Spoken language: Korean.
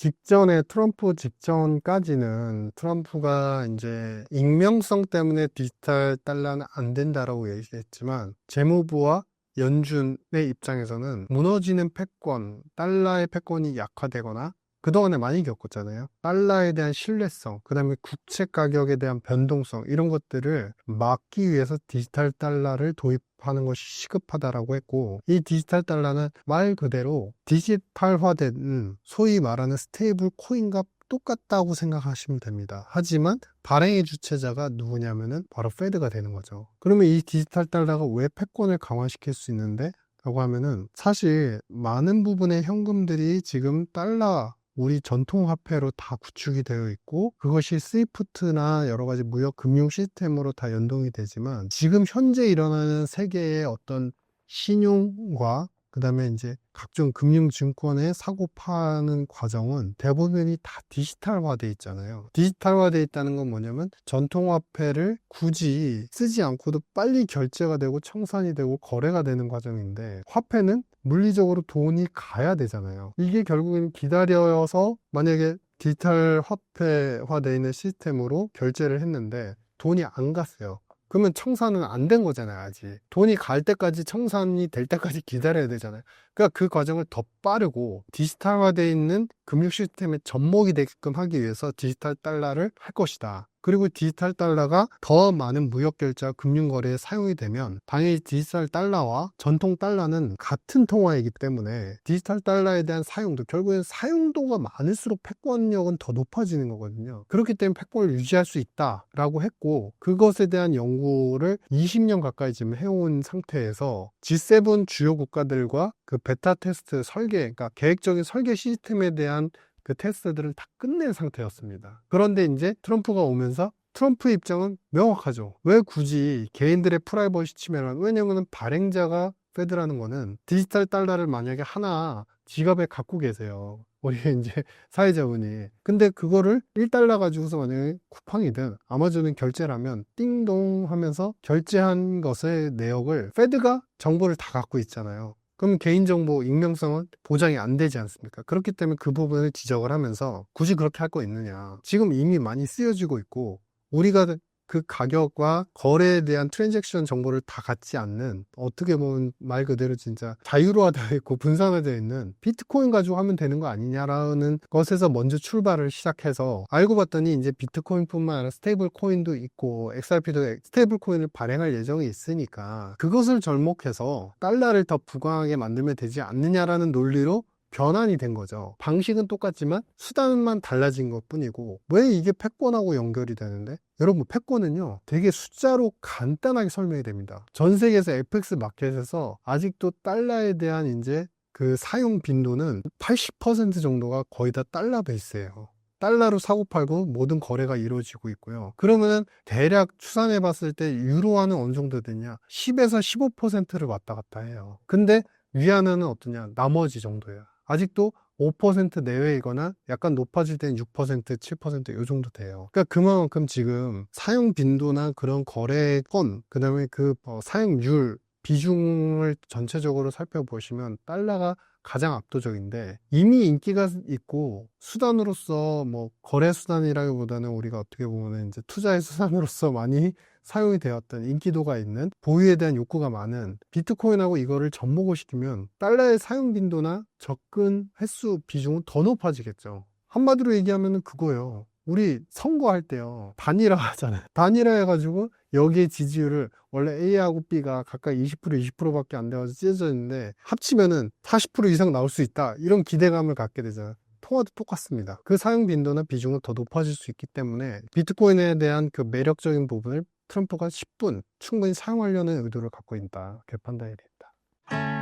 직전에 트럼프 직전까지는 트럼프가 이제 익명성 때문에 디지털 달러는 안 된다라고 얘기했지만 재무부와 연준의 입장에서는 무너지는 패권, 달러의 패권이 약화되거나 그동안에 많이 겪었잖아요. 달러에 대한 신뢰성, 그 다음에 국채 가격에 대한 변동성, 이런 것들을 막기 위해서 디지털 달러를 도입 하는 것이 시급하다라고 했고, 이 디지털 달러는 말 그대로 디지털화된 소위 말하는 스테이블 코인과 똑같다고 생각하시면 됩니다. 하지만 발행의 주체자가 누구냐면은 바로 페드가 되는 거죠. 그러면 이 디지털 달러가 왜 패권을 강화시킬 수 있는데? 라고 하면은 사실 많은 부분의 현금들이 지금 달러 우리 전통 화폐로 다 구축이 되어 있고 그것이 스위프트나 여러 가지 무역 금융 시스템으로 다 연동이 되지만 지금 현재 일어나는 세계의 어떤 신용과 그 다음에 이제 각종 금융증권의 사고 파는 과정은 대부분이 다 디지털화돼 있잖아요. 디지털화돼 있다는 건 뭐냐면 전통화폐를 굳이 쓰지 않고도 빨리 결제가 되고 청산이 되고 거래가 되는 과정인데 화폐는 물리적으로 돈이 가야 되잖아요. 이게 결국엔 기다려서 만약에 디지털 화폐화되어 있는 시스템으로 결제를 했는데 돈이 안 갔어요. 그러면 청산은 안 된 거잖아요, 아직. 돈이 갈 때까지 청산이 될 때까지 기다려야 되잖아요. 그러니까 그 과정을 더 빠르고 디지털화되어 있는 금융 시스템에 접목이 되게끔 하기 위해서 디지털 달러를 할 것이다. 그리고 디지털 달러가 더 많은 무역 결제와 금융 거래에 사용이 되면 당연히 디지털 달러와 전통 달러는 같은 통화이기 때문에 디지털 달러에 대한 사용도 결국엔 사용도가 많을수록 패권력은 더 높아지는 거거든요. 그렇기 때문에 패권을 유지할 수 있다라고 했고 그것에 대한 연구를 20년 가까이 지금 해온 상태에서 G7 주요 국가들과 그 베타 테스트 설계, 그러니까 계획적인 설계 시스템에 대한 그 테스트들을 다 끝낸 상태였습니다. 그런데 이제 트럼프가 오면서 트럼프 입장은 명확하죠. 왜 굳이 개인들의 프라이버시 침해를, 왜냐면은 발행자가 페드라는 거는 디지털 달러를 만약에 하나 지갑에 갖고 계세요. 우리 이제 사회자분이. 근데 그거를 1달러 가지고서 만약에 쿠팡이든 아마존은 결제를 하면 띵동 하면서 결제한 것의 내역을 페드가 정보를 다 갖고 있잖아요. 그럼 개인정보 익명성은 보장이 안 되지 않습니까? 그렇기 때문에 그 부분을 지적을 하면서 굳이 그렇게 할 거 있느냐. 지금 이미 많이 쓰여지고 있고 우리가 그 가격과 거래에 대한 트랜잭션 정보를 다 갖지 않는 어떻게 보면 말 그대로 진짜 자유로화되어 있고 분산화되어 있는 비트코인 가지고 하면 되는 거 아니냐라는 것에서 먼저 출발을 시작해서 알고 봤더니 이제 비트코인뿐만 아니라 스테이블 코인도 있고 XRP도 스테이블 코인을 발행할 예정이 있으니까 그것을 접목해서 달러를 더 부강하게 만들면 되지 않느냐라는 논리로 변환이 된 거죠. 방식은 똑같지만 수단만 달라진 것 뿐이고 왜 이게 패권하고 연결이 되는데? 여러분 패권은요 되게 숫자로 간단하게 설명이 됩니다. 전 세계에서 FX 마켓에서 아직도 달러에 대한 이제 그 사용 빈도는 80% 정도가 거의 다 달러 베이스예요. 달러로 사고 팔고 모든 거래가 이루어지고 있고요. 그러면은 대략 추산해 봤을 때 유로화는 어느 정도 되냐? 10에서 15%를 왔다 갔다 해요. 근데 위안화는 어떠냐? 나머지 정도예요. 아직도 5% 내외이거나 약간 높아질 때는 6%, 7%요 정도 돼요. 그러니까 그만큼 지금 사용 빈도나 그런 거래 건, 그 다음에 그 어, 사용률, 비중을 전체적으로 살펴보시면 달러가 가장 압도적인데 이미 인기가 있고 수단으로서 뭐 거래 수단이라기보다는 우리가 어떻게 보면 이제 투자의 수단으로서 많이 사용이 되었던 인기도가 있는 보유에 대한 욕구가 많은 비트코인하고 이거를 접목을 시키면 달러의 사용 빈도나 접근 횟수 비중은 더 높아지겠죠. 한마디로 얘기하면 그거예요. 우리 선거할 때요. 단일화 하잖아요. 단일화 해가지고 여기에 지지율을 원래 A하고 B가 각각 20% 20%밖에 안 돼가지고 찢어져 있는데 합치면은 40% 이상 나올 수 있다. 이런 기대감을 갖게 되잖아요. 통화도 똑같습니다. 그 사용 빈도나 비중은 더 높아질 수 있기 때문에 비트코인에 대한 그 매력적인 부분을 트럼프가 10분 충분히 사용하려는 의도를 갖고 있다. 이렇게 판단이 됩니다.